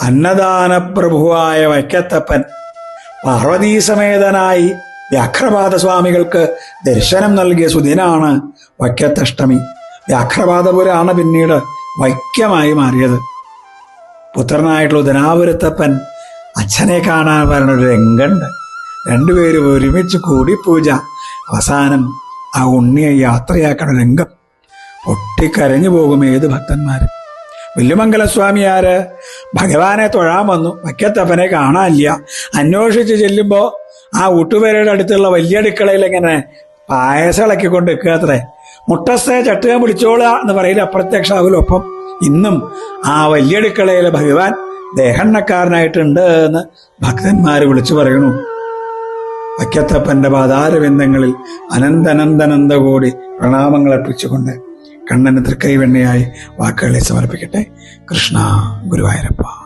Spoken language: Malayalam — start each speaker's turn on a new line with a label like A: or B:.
A: അന്നദാനപ്രഭുവായ വൈക്കത്തപ്പൻ പാർവതീസമേതനായി വ്യാഘ്രപാദ സ്വാമികൾക്ക് ദർശനം നൽകിയ സുദിനാണ് വൈക്കത്തഷ്ടമി. വ്യാഘ്രപാദപുരാണ് പിന്നീട് വൈക്കമായി മാറിയത്. പുത്രനായിട്ടുള്ള ഉദനാപുരത്തപ്പൻ അച്ഛനെ കാണാൻ ഒരു രംഗമുണ്ട് രണ്ടുപേരും ഒരുമിച്ച് കൂടി പൂജ അവസാനം ആ ഉണ്ണിയെ യാത്രയാക്കണ രംഗം ഒട്ടിക്കരഞ്ഞു പോകും ഏത് ഭക്തന്മാരും. വില്ലുമംഗലസ്വാമിയാര് ഭഗവാനെ തൊഴാൻ വന്നു. വയ്ക്കത്തപ്പനെ കാണാനില്ല. അന്വേഷിച്ച് ചെല്ലുമ്പോ ആ ഊട്ടുപേരയുടെ അടുത്തുള്ള വലിയ അടുക്കളയിൽ ഇങ്ങനെ പായസം ഇളക്കിക്കൊണ്ട് നിൽക്കുക അത്രേ. മുട്ടസ്ഥ ചട്ടുക പിടിച്ചോളുക എന്ന് പറയില്ല അപ്രത്യക്ഷാവിലൊപ്പം ഇന്നും ആ വലിയ അടുക്കളയിലെ ഭഗവാൻ ദേഹണ്ണക്കാരനായിട്ടുണ്ട് എന്ന് ഭക്തന്മാർ വിളിച്ചു പറയണു വയ്ക്കത്തപ്പന്റെ പാതാരബിന്ദങ്ങളിൽ അനന്തനന്ദനന്ദ കൂടി പ്രണാമങ്ങൾ അർപ്പിച്ചുകൊണ്ട് കണ്ണന് തൃക്കൈവെണ്ണയായി വാക്കുകളെ സമർപ്പിക്കട്ടെ. കൃഷ്ണ ഗുരുവായൂരപ്പ.